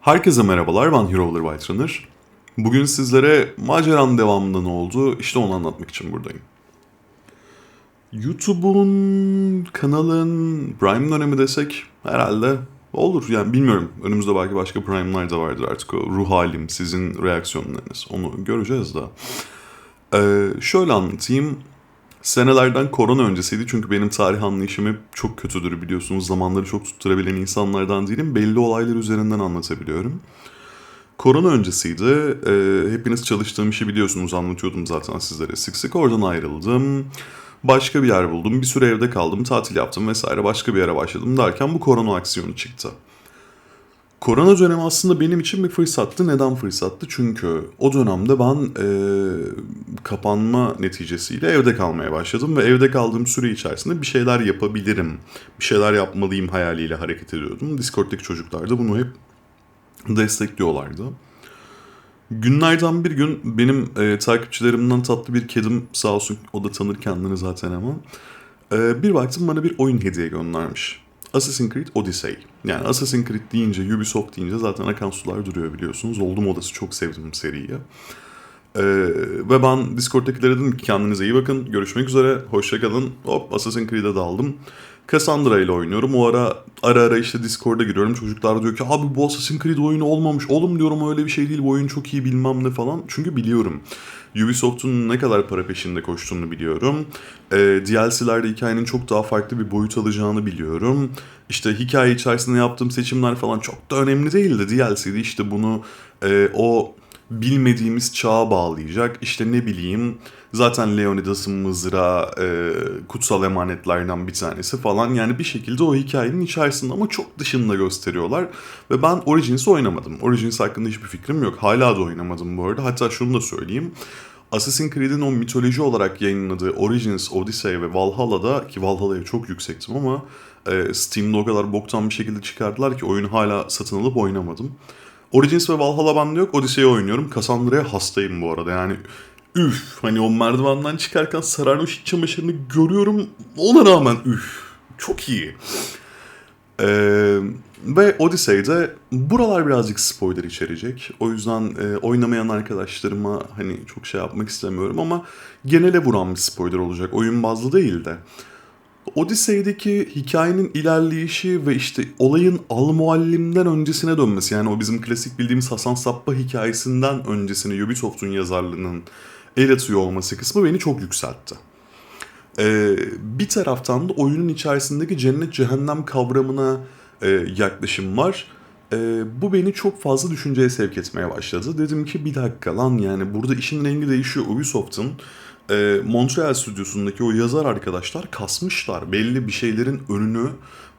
Herkese merhabalar, ben Hero Over White Runner. Bugün sizlere maceranın devamında ne oldu, işte onu anlatmak için buradayım. YouTube'un, kanalın Prime dönemi desek herhalde olur. Yani bilmiyorum, önümüzde belki başka Prime'lar da vardır artık o ruh halim, sizin reaksiyonlarınız. Onu göreceğiz daha. Ee, şöyle anlatayım. Senelerden korona öncesiydi çünkü benim tarih anlayışım hep çok kötüdür biliyorsunuz. Zamanları çok tutturabilen insanlardan değilim. Belli olaylar üzerinden anlatabiliyorum. Korona öncesiydi. Ee, hepiniz çalıştığım işi biliyorsunuz anlatıyordum zaten sizlere sık sık. Oradan ayrıldım. Başka bir yer buldum. Bir süre evde kaldım. Tatil yaptım vesaire. Başka bir yere başladım derken bu korona aksiyonu çıktı. Korona dönemi aslında benim için bir fırsattı. Neden fırsattı? Çünkü o dönemde ben e, kapanma neticesiyle evde kalmaya başladım ve evde kaldığım süre içerisinde bir şeyler yapabilirim, bir şeyler yapmalıyım hayaliyle hareket ediyordum. Discord'daki çocuklar da bunu hep destekliyorlardı. Günlerden bir gün benim e, takipçilerimden tatlı bir kedim sağ olsun o da tanır kendini zaten ama e, bir baktım bana bir oyun hediye göndermiş. Assassin's Creed Odyssey. Yani Assassin's Creed deyince, Ubisoft deyince zaten akan sular duruyor biliyorsunuz. Oldum odası çok sevdim seriyi. Ee, ve ben Discord'dakilere dedim ki kendinize iyi bakın. Görüşmek üzere. Hoşçakalın. Hop Assassin's Creed'e daldım. Cassandra ile oynuyorum. O ara ara ara işte Discord'a giriyorum. Çocuklar diyor ki abi bu Assassin's Creed oyunu olmamış. Oğlum diyorum öyle bir şey değil. Bu oyun çok iyi bilmem ne falan. Çünkü biliyorum. Ubisoft'un ne kadar para peşinde koştuğunu biliyorum. Ee, DLC'lerde hikayenin çok daha farklı bir boyut alacağını biliyorum. İşte hikaye içerisinde yaptığım seçimler falan çok da önemli değildi. DLC'de işte bunu e, o bilmediğimiz çağa bağlayacak. İşte ne bileyim zaten Leonidas'ın mızrağı e, kutsal emanetlerden bir tanesi falan. Yani bir şekilde o hikayenin içerisinde ama çok dışında gösteriyorlar. Ve ben Origins'i oynamadım. Origins hakkında hiçbir fikrim yok. Hala da oynamadım bu arada. Hatta şunu da söyleyeyim. Assassin's Creed'in o mitoloji olarak yayınladığı Origins, Odyssey ve Valhalla'da ki Valhalla'ya çok yüksektim ama e, Steam'de o kadar boktan bir şekilde çıkardılar ki oyunu hala satın alıp oynamadım. Origins ve Valhalla bende yok. Odyssey'i oynuyorum. Cassandra'ya hastayım bu arada. Yani üf hani o merdivenden çıkarken sararmış çamaşırını görüyorum. Ona rağmen üf çok iyi. Ee, ve Odyssey'de buralar birazcık spoiler içerecek. O yüzden e, oynamayan arkadaşlarıma hani çok şey yapmak istemiyorum ama genele vuran bir spoiler olacak. Oyun bazlı değil de. Odyssey'deki hikayenin ilerleyişi ve işte olayın al muallimden öncesine dönmesi yani o bizim klasik bildiğimiz Hasan Sappa hikayesinden öncesine Ubisoft'un yazarlığının el atıyor olması kısmı beni çok yükseltti. Ee, bir taraftan da oyunun içerisindeki cennet cehennem kavramına e, yaklaşım var. E, bu beni çok fazla düşünceye sevk etmeye başladı. Dedim ki bir dakika lan yani burada işin rengi değişiyor. Ubisoft'un e, Montreal stüdyosundaki o yazar arkadaşlar kasmışlar. Belli bir şeylerin önünü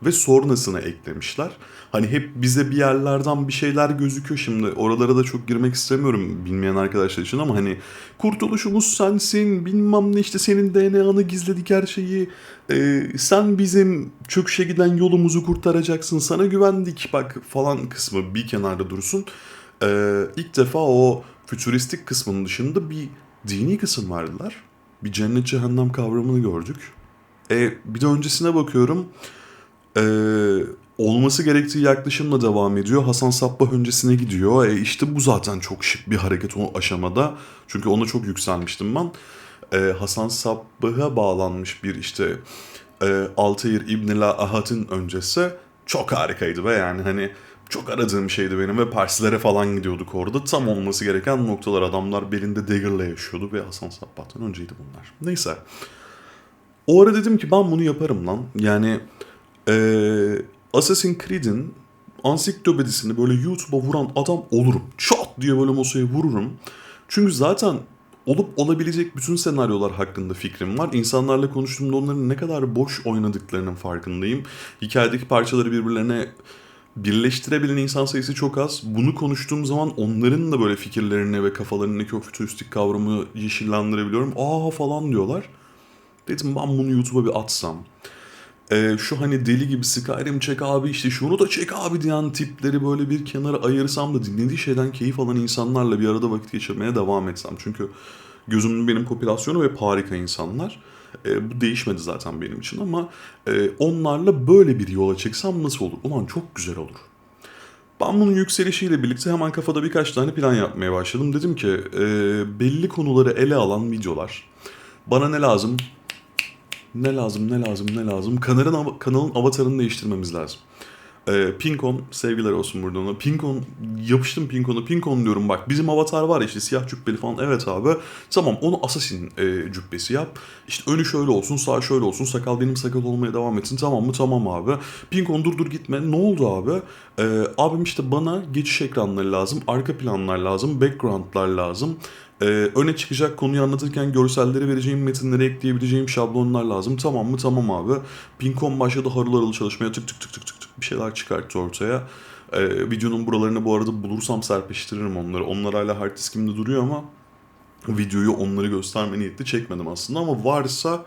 ve sonrasını eklemişler. Hani hep bize bir yerlerden bir şeyler gözüküyor şimdi. Oralara da çok girmek istemiyorum bilmeyen arkadaşlar için ama hani kurtuluşumuz sensin bilmem ne işte senin DNA'nı gizledik her şeyi. Ee, sen bizim çöküşe giden yolumuzu kurtaracaksın sana güvendik bak falan kısmı bir kenarda dursun. Ee, ilk defa o fütüristik kısmının dışında bir dini kısım verdiler. Bir cennet cehennem kavramını gördük. E, bir de öncesine bakıyorum. E, olması gerektiği yaklaşımla devam ediyor. Hasan Sabbah öncesine gidiyor. E, işte bu zaten çok şık bir hareket o aşamada. Çünkü ona çok yükselmiştim ben. E, Hasan Sabbah'a bağlanmış bir işte e, Altayır İbnila Ahat'ın öncesi çok harikaydı ve yani hani çok aradığım şeydi benim ve Parsilere falan gidiyorduk orada. Tam olması gereken noktalar adamlar belinde dagger'la yaşıyordu ve Hasan Sabbah'tan önceydi bunlar. Neyse. O ara dedim ki ben bunu yaparım lan. Yani ee, Assassin's Creed'in ansiklopedisini böyle YouTube'a vuran adam olurum. Çat diye böyle masaya vururum. Çünkü zaten olup olabilecek bütün senaryolar hakkında fikrim var. İnsanlarla konuştuğumda onların ne kadar boş oynadıklarının farkındayım. Hikayedeki parçaları birbirlerine birleştirebilen insan sayısı çok az. Bunu konuştuğum zaman onların da böyle fikirlerini ve kafalarındaki o fütüristik kavramı yeşillendirebiliyorum. Aa falan diyorlar. Dedim ben bunu YouTube'a bir atsam. Ee, şu hani deli gibi Skyrim çek abi işte şunu da çek abi diyen tipleri böyle bir kenara ayırsam da dinlediği şeyden keyif alan insanlarla bir arada vakit geçirmeye devam etsem. Çünkü gözümün benim popülasyonu ve harika insanlar. E, bu değişmedi zaten benim için ama e, onlarla böyle bir yola çıksam nasıl olur? Ulan çok güzel olur. Ben bunun yükselişiyle birlikte hemen kafada birkaç tane plan yapmaya başladım. Dedim ki e, belli konuları ele alan videolar. Bana ne lazım? Ne lazım, ne lazım, ne lazım? Kanalın, kanalın avatarını değiştirmemiz lazım. Ee, Pinkon, sevgiler olsun burada ona. Pinkon, yapıştım Pinkon'a. Pinkon diyorum bak bizim avatar var işte siyah cübbeli falan. Evet abi. Tamam onu Assassin e, cübbesi yap. İşte önü şöyle olsun, sağ şöyle olsun. Sakal benim sakal olmaya devam etsin. Tamam mı? Tamam abi. Pinkon dur dur gitme. Ne oldu abi? Ee, abim işte bana geçiş ekranları lazım. Arka planlar lazım. Backgroundlar lazım. Ee, öne çıkacak konuyu anlatırken görselleri vereceğim, metinleri ekleyebileceğim şablonlar lazım. Tamam mı? Tamam abi. Pinkon başladı harıl harıl çalışmaya tık tık tık tık tık tık bir şeyler çıkarttı ortaya. Ee, videonun buralarını bu arada bulursam serpiştiririm onları. Onlar hala hard diskimde duruyor ama videoyu onları gösterme niyetli çekmedim aslında ama varsa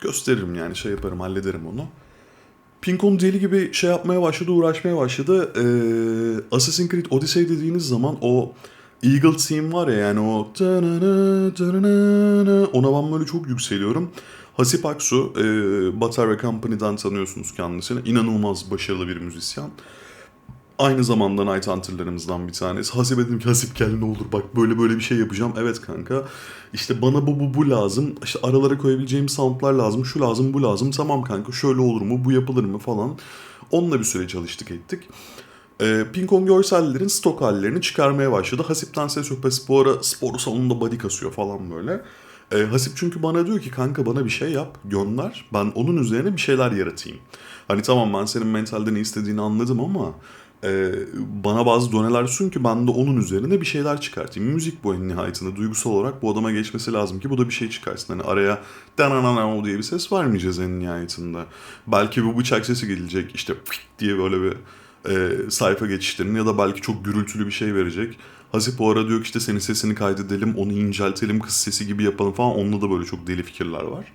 gösteririm yani şey yaparım hallederim onu. Pinkon deli gibi şey yapmaya başladı, uğraşmaya başladı. Ee, Assassin's Creed Odyssey dediğiniz zaman o Eagle theme var ya yani o ona ben böyle çok yükseliyorum. Hasip Aksu, e, Batar ve Company'den tanıyorsunuz kendisini. İnanılmaz başarılı bir müzisyen. Aynı zamanda Night Hunter'larımızdan bir tanesi. Hasip dedim ki Hasip gel ne olur bak böyle böyle bir şey yapacağım. Evet kanka işte bana bu bu bu lazım. İşte aralara koyabileceğim soundlar lazım. Şu lazım bu lazım. Tamam kanka şöyle olur mu bu yapılır mı falan. Onunla bir süre çalıştık ettik. E, Pinkon görsellerin stok hallerini çıkarmaya başladı. Hasip'ten ses yok. Hasip bu ara spor salonunda body kasıyor falan böyle. E, Hasip çünkü bana diyor ki kanka bana bir şey yap gönder. Ben onun üzerine bir şeyler yaratayım. Hani tamam ben senin mentalde ne istediğini anladım ama e, bana bazı doneler sun ki ben de onun üzerine bir şeyler çıkartayım. Müzik bu en nihayetinde duygusal olarak bu adama geçmesi lazım ki bu da bir şey çıkarsın. Hani araya dananana diye bir ses vermeyeceğiz en nihayetinde. Belki bir bıçak sesi gelecek işte diye böyle bir e, sayfa geçişlerini ya da belki çok gürültülü bir şey verecek. Hasip o ara diyor ki işte senin sesini kaydedelim, onu inceltelim, kız sesi gibi yapalım falan. Onunla da böyle çok deli fikirler var.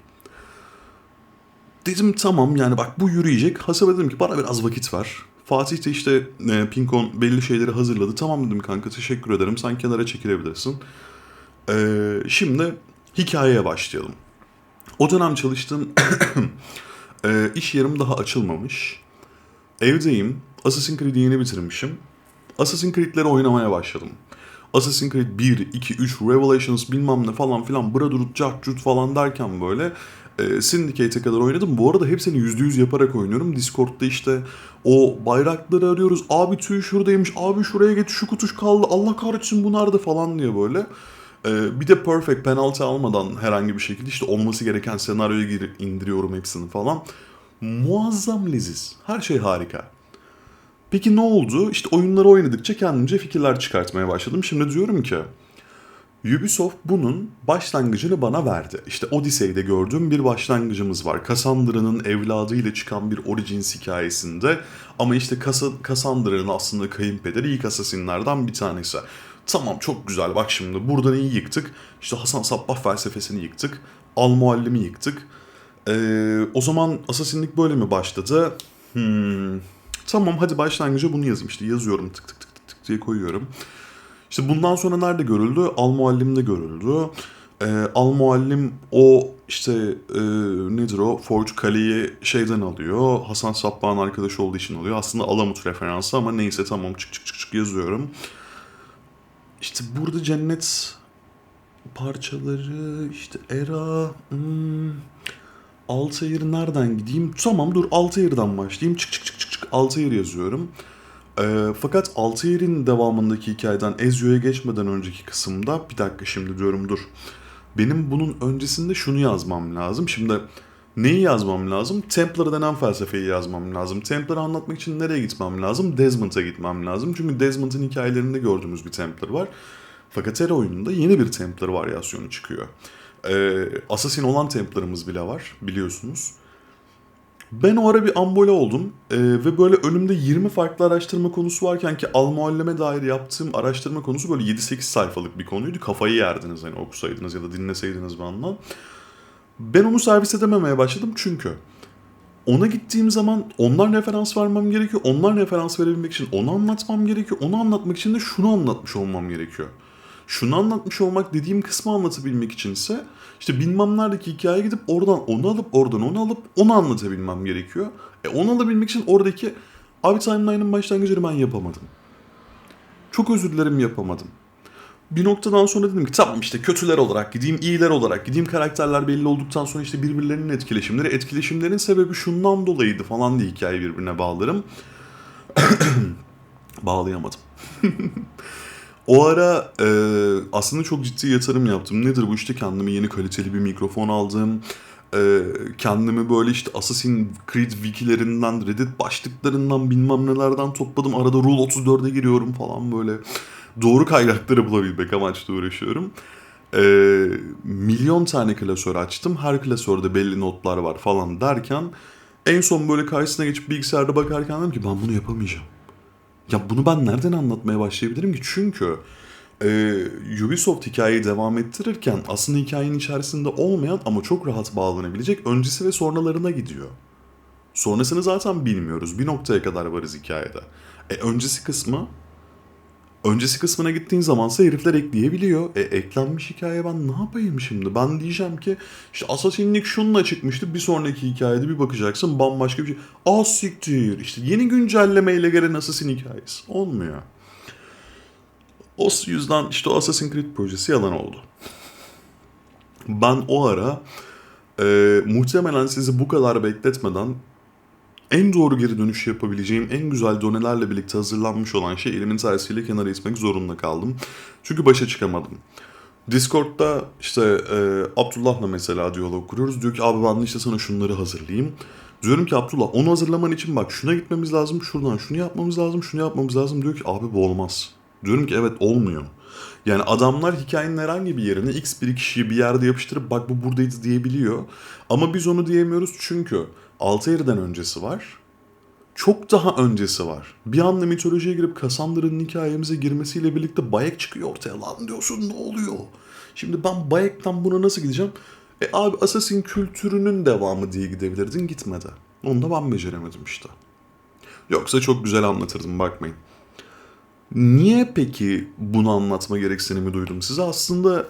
Dedim tamam yani bak bu yürüyecek. Hasip'e dedim ki bana biraz vakit ver. Fatih de işte e, Pinkon belli şeyleri hazırladı. Tamam dedim kanka teşekkür ederim. Sen kenara çekilebilirsin. E, şimdi hikayeye başlayalım. O dönem çalıştığım e, iş yerim daha açılmamış. Evdeyim. Assassin's Creed'i yeni bitirmişim. Assassin's Creed'leri oynamaya başladım. Assassin's Creed 1, 2, 3, Revelations bilmem ne falan filan Brotherhood, Cartcut falan derken böyle e, Syndicate'e kadar oynadım. Bu arada hepsini %100 yaparak oynuyorum. Discord'da işte o bayrakları arıyoruz. Abi tüy şuradaymış, abi şuraya geç şu kutuş kaldı. Allah kahretsin bu nerede falan diye böyle. E, bir de perfect penaltı almadan herhangi bir şekilde işte olması gereken senaryoya indiriyorum hepsini falan. Muazzam leziz. Her şey harika. Peki ne oldu? İşte oyunları oynadıkça kendimce fikirler çıkartmaya başladım. Şimdi diyorum ki Ubisoft bunun başlangıcını bana verdi. İşte Odyssey'de gördüğüm bir başlangıcımız var. Cassandra'nın evladıyla çıkan bir Origins hikayesinde ama işte Cas- Cassandra'nın aslında kayınpederi ilk asasinlerden bir tanesi. Tamam çok güzel bak şimdi buradan iyi yıktık. İşte Hasan Sabbah felsefesini yıktık. Al muallimi yıktık. Ee, o zaman asasinlik böyle mi başladı? Hmm, Tamam hadi başlangıca bunu yazayım işte yazıyorum tık tık tık tık tık diye koyuyorum. İşte bundan sonra nerede görüldü? Al Muallim'de görüldü. Ee, Al Muallim o işte e, nedir o? Forge Kale'yi şeyden alıyor. Hasan Sabbah'ın arkadaşı olduğu için alıyor. Aslında Alamut referansı ama neyse tamam çık çık çık çık yazıyorum. İşte burada cennet parçaları işte Era hmm, Altair nereden gideyim? Tamam dur Altair'den başlayayım. Çık çık çık çık Altair yazıyorum. Ee, fakat Altair'in devamındaki hikayeden Ezio'ya geçmeden önceki kısımda bir dakika şimdi diyorum dur. Benim bunun öncesinde şunu yazmam lazım. Şimdi neyi yazmam lazım? Templar denen felsefeyi yazmam lazım. Templar'ı anlatmak için nereye gitmem lazım? Desmond'a gitmem lazım. Çünkü Desmond'ın hikayelerinde gördüğümüz bir Templar var. Fakat her oyununda yeni bir Templar varyasyonu çıkıyor. Ee, Assassin olan Templar'ımız bile var biliyorsunuz. Ben o ara bir ambole oldum Ee, ve böyle önümde 20 farklı araştırma konusu varken ki Al dair yaptığım araştırma konusu böyle 7-8 sayfalık bir konuydu. Kafayı yerdiniz hani okusaydınız ya da dinleseydiniz benden. Ben onu servis edememeye başladım çünkü ona gittiğim zaman onlar referans vermem gerekiyor. Onlar referans verebilmek için onu anlatmam gerekiyor. Onu anlatmak için de şunu anlatmış olmam gerekiyor. Şunu anlatmış olmak dediğim kısmı anlatabilmek içinse işte bilmem neredeki hikayeye gidip oradan onu alıp oradan onu alıp onu anlatabilmem gerekiyor. E onu alabilmek için oradaki abi timeline'ın başlangıcını ben yapamadım. Çok özür dilerim yapamadım. Bir noktadan sonra dedim ki tamam işte kötüler olarak gideyim, iyiler olarak gideyim. Karakterler belli olduktan sonra işte birbirlerinin etkileşimleri. Etkileşimlerin sebebi şundan dolayıydı falan diye hikayeyi birbirine bağlarım. Bağlayamadım. o ara e, aslında çok ciddi yatırım yaptım. Nedir bu işte kendime yeni kaliteli bir mikrofon aldım. E, kendimi böyle işte Assassin's Creed wikilerinden, Reddit başlıklarından bilmem nelerden topladım. Arada Rule 34'e giriyorum falan böyle. Doğru kaynakları bulabilmek amaçlı uğraşıyorum. E, milyon tane klasör açtım. Her klasörde belli notlar var falan derken en son böyle karşısına geçip bilgisayarda bakarken dedim ki ben bunu yapamayacağım. Ya bunu ben nereden anlatmaya başlayabilirim ki? Çünkü e, Ubisoft hikayeyi devam ettirirken aslında hikayenin içerisinde olmayan ama çok rahat bağlanabilecek öncesi ve sonralarına gidiyor. Sonrasını zaten bilmiyoruz. Bir noktaya kadar varız hikayede. E, öncesi kısmı Öncesi kısmına gittiğin zamansa herifler ekleyebiliyor. E eklenmiş hikaye ben ne yapayım şimdi? Ben diyeceğim ki işte Assassin'lik şununla çıkmıştı. Bir sonraki hikayede bir bakacaksın bambaşka bir şey. Aa siktir. İşte yeni güncellemeyle gelen Assassin hikayesi. Olmuyor. O yüzden işte o Assassin's Creed projesi yalan oldu. Ben o ara e, muhtemelen sizi bu kadar bekletmeden en doğru geri dönüş yapabileceğim en güzel donelerle birlikte hazırlanmış olan şey elimin tersiyle kenara itmek zorunda kaldım. Çünkü başa çıkamadım. Discord'da işte e, Abdullah'la mesela diyalog kuruyoruz. Diyor ki abi ben işte sana şunları hazırlayayım. Diyorum ki Abdullah onu hazırlaman için bak şuna gitmemiz lazım, şuradan şunu yapmamız lazım, şunu yapmamız lazım. Diyor ki abi bu olmaz. Diyorum ki evet olmuyor. Yani adamlar hikayenin herhangi bir yerine x bir kişiyi bir yerde yapıştırıp bak bu buradaydı diyebiliyor. Ama biz onu diyemiyoruz çünkü Altayır'dan öncesi var. Çok daha öncesi var. Bir anda mitolojiye girip Cassandra'nın hikayemize girmesiyle birlikte Bayek çıkıyor ortaya. Lan diyorsun ne oluyor? Şimdi ben Bayek'ten buna nasıl gideceğim? E abi Assassin kültürünün devamı diye gidebilirdin gitmedi. Onu da ben beceremedim işte. Yoksa çok güzel anlatırdım bakmayın. Niye peki bunu anlatma gereksinimi duydum size? Aslında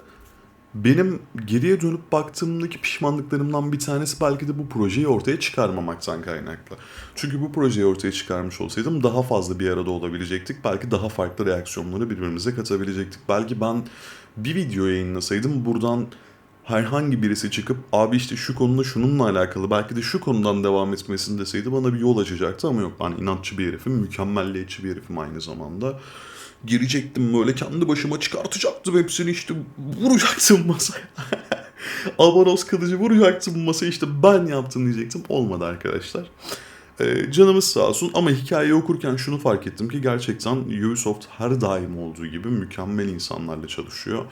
benim geriye dönüp baktığımdaki pişmanlıklarımdan bir tanesi belki de bu projeyi ortaya çıkarmamaktan kaynaklı. Çünkü bu projeyi ortaya çıkarmış olsaydım daha fazla bir arada olabilecektik. Belki daha farklı reaksiyonları birbirimize katabilecektik. Belki ben bir video yayınlasaydım buradan herhangi birisi çıkıp abi işte şu konuda şununla alakalı belki de şu konudan devam etmesini deseydi bana bir yol açacaktı ama yok ben inatçı bir herifim, mükemmelliyetçi bir herifim aynı zamanda girecektim böyle kendi başıma çıkartacaktım hepsini işte vuracaktım masaya. Abanos kılıcı vuracaktım masaya işte ben yaptım diyecektim. Olmadı arkadaşlar. Ee, canımız sağ olsun ama hikayeyi okurken şunu fark ettim ki gerçekten Ubisoft her daim olduğu gibi mükemmel insanlarla çalışıyor.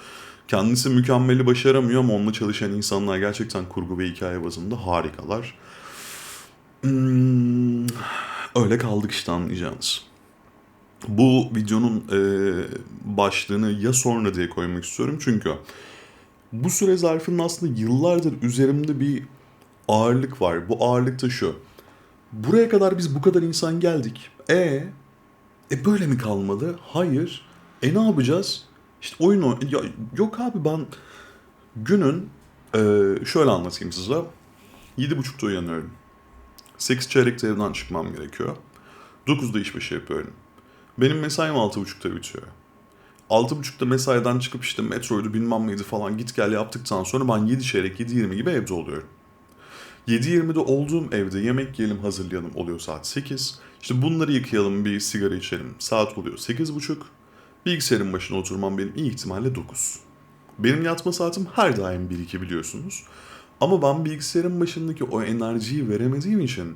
Kendisi mükemmeli başaramıyor ama onunla çalışan insanlar gerçekten kurgu ve hikaye bazında harikalar. Hmm, öyle kaldık işte anlayacağınız. Bu videonun e, başlığını ya sonra diye koymak istiyorum çünkü bu süre zarfında aslında yıllardır üzerimde bir ağırlık var. Bu ağırlık da şu. Buraya kadar biz bu kadar insan geldik. E e böyle mi kalmadı? Hayır. E ne yapacağız? İşte oyun o. Ya, yok abi ben günün e, şöyle anlatayım size. 7.30'da uyanıyorum. 8 çeyrekte evden çıkmam gerekiyor. 9'da işbaşı yapıyorum. Benim mesaim 6.30'da bitiyor. 6.30'da mesaiden çıkıp işte metroydu bilmem neydi falan git gel yaptıktan sonra ben 7 çeyrek 7.20 gibi evde oluyorum. 7.20'de olduğum evde yemek yiyelim hazırlayalım oluyor saat 8. İşte bunları yıkayalım bir sigara içelim saat oluyor 8.30. Bilgisayarın başına oturmam benim iyi ihtimalle 9. Benim yatma saatim her daim 1-2 biliyorsunuz. Ama ben bilgisayarın başındaki o enerjiyi veremediğim için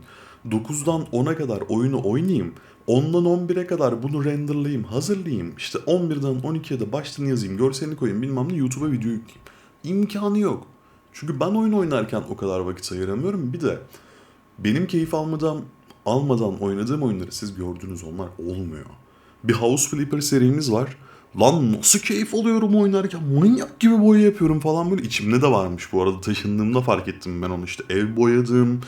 9'dan 10'a kadar oyunu oynayayım. 10'dan 11'e kadar bunu renderlayayım, hazırlayayım. İşte 11'den 12'ye de başlığını yazayım, görselini koyayım bilmem ne YouTube'a video yükleyeyim. İmkanı yok. Çünkü ben oyun oynarken o kadar vakit ayıramıyorum. Bir de benim keyif almadan, almadan oynadığım oyunları siz gördünüz onlar olmuyor. Bir House Flipper serimiz var. Lan nasıl keyif alıyorum oynarken manyak gibi boya yapıyorum falan böyle içimde de varmış bu arada taşındığımda fark ettim ben onu işte ev boyadım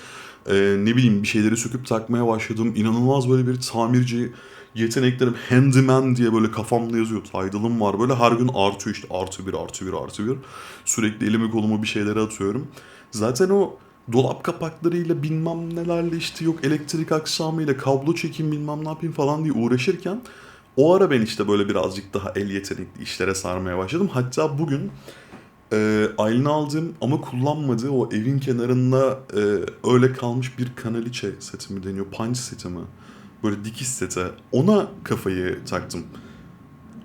e, ne bileyim bir şeyleri söküp takmaya başladım. İnanılmaz böyle bir tamirci yeteneklerim handyman diye böyle kafamda yazıyor. Title'ım var. Böyle her gün artıyor işte. Artı bir artı bir artı bir. Sürekli elimi kolumu bir şeylere atıyorum. Zaten o dolap kapaklarıyla bilmem nelerle işte yok elektrik aksamıyla kablo çekim bilmem ne yapayım falan diye uğraşırken O ara ben işte böyle birazcık daha el yetenekli işlere sarmaya başladım. Hatta bugün e, Aylin aldığım ama kullanmadığı o evin kenarında e, öyle kalmış bir kanaliçe seti mi deniyor? Punch seti mi? Böyle dikiş seti. Ona kafayı taktım.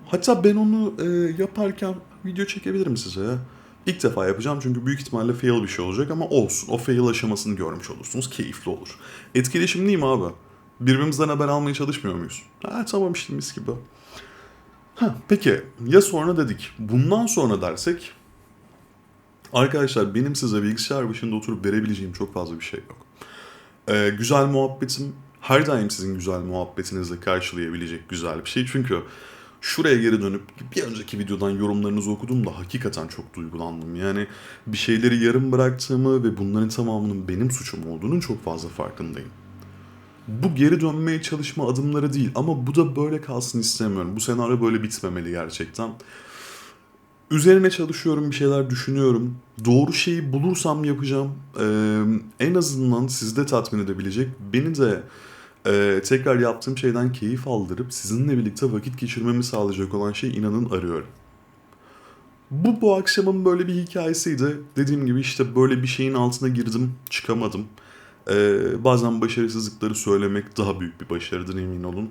Hatta ben onu e, yaparken video çekebilirim size. ya. İlk defa yapacağım çünkü büyük ihtimalle fail bir şey olacak ama olsun. O fail aşamasını görmüş olursunuz. Keyifli olur. Etkileşim değil mi abi? Birbirimizden haber almaya çalışmıyor muyuz? Ha tamam işte mis gibi. Ha, peki ya sonra dedik. Bundan sonra dersek Arkadaşlar benim size bilgisayar başında oturup verebileceğim çok fazla bir şey yok. Ee, güzel muhabbetim her daim sizin güzel muhabbetinizle karşılayabilecek güzel bir şey. Çünkü şuraya geri dönüp bir önceki videodan yorumlarınızı okudum da hakikaten çok duygulandım. Yani bir şeyleri yarım bıraktığımı ve bunların tamamının benim suçum olduğunun çok fazla farkındayım. Bu geri dönmeye çalışma adımları değil ama bu da böyle kalsın istemiyorum. Bu senaryo böyle bitmemeli gerçekten. Üzerine çalışıyorum, bir şeyler düşünüyorum. Doğru şeyi bulursam yapacağım. Ee, en azından sizi de tatmin edebilecek, beni de e, tekrar yaptığım şeyden keyif aldırıp sizinle birlikte vakit geçirmemi sağlayacak olan şey inanın arıyorum. Bu bu akşamın böyle bir hikayesiydi. Dediğim gibi işte böyle bir şeyin altına girdim, çıkamadım. Ee, bazen başarısızlıkları söylemek daha büyük bir başarıdır emin olun.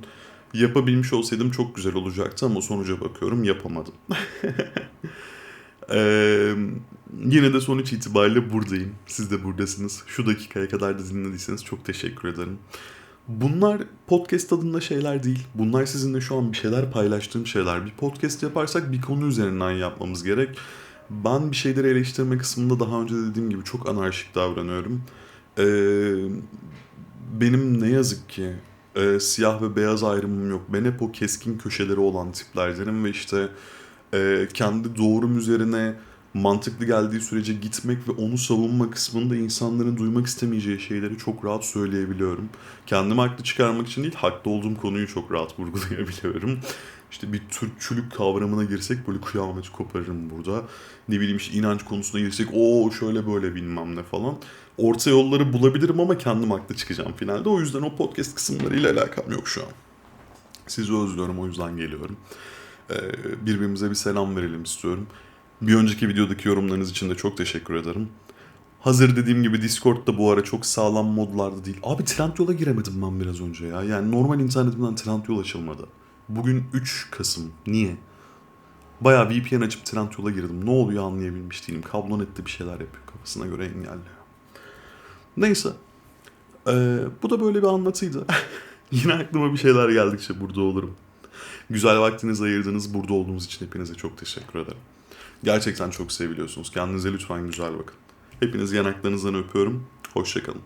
Yapabilmiş olsaydım çok güzel olacaktı ama sonuca bakıyorum yapamadım. Ee, yine de sonuç itibariyle buradayım. Siz de buradasınız. Şu dakikaya kadar da dinlediyseniz çok teşekkür ederim. Bunlar podcast adında şeyler değil. Bunlar sizinle şu an bir şeyler paylaştığım şeyler. Bir podcast yaparsak bir konu üzerinden yapmamız gerek. Ben bir şeyleri eleştirme kısmında daha önce dediğim gibi çok anarşik davranıyorum. Ee, benim ne yazık ki e, siyah ve beyaz ayrımım yok. Ben hep o keskin köşeleri olan tiplerdenim ve işte e, kendi doğrum üzerine mantıklı geldiği sürece gitmek ve onu savunma kısmında insanların duymak istemeyeceği şeyleri çok rahat söyleyebiliyorum. Kendimi haklı çıkarmak için değil, haklı olduğum konuyu çok rahat vurgulayabiliyorum. İşte bir Türkçülük kavramına girsek böyle kıyamet koparırım burada. Ne bileyim işte inanç konusuna girsek o şöyle böyle bilmem ne falan. Orta yolları bulabilirim ama kendim haklı çıkacağım finalde. O yüzden o podcast kısımlarıyla alakam yok şu an. Sizi özlüyorum o yüzden geliyorum. Ee, birbirimize bir selam verelim istiyorum. Bir önceki videodaki yorumlarınız için de çok teşekkür ederim. Hazır dediğim gibi Discord'da bu ara çok sağlam modlarda değil. Abi Trendyol'a giremedim ben biraz önce ya. Yani normal internetimden Trendyol açılmadı. Bugün 3 Kasım. Niye? Bayağı VPN açıp Trendyol'a girdim. Ne oluyor anlayabilmiş değilim. Kablonet'te bir şeyler yapıyor. Kafasına göre engelliyor. Neyse. Ee, bu da böyle bir anlatıydı. Yine aklıma bir şeyler geldikçe burada olurum. Güzel vaktinizi ayırdığınız burada olduğunuz için hepinize çok teşekkür ederim. Gerçekten çok seviliyorsunuz. Kendinize lütfen güzel bakın. Hepinizi yanaklarınızdan öpüyorum. Hoşçakalın.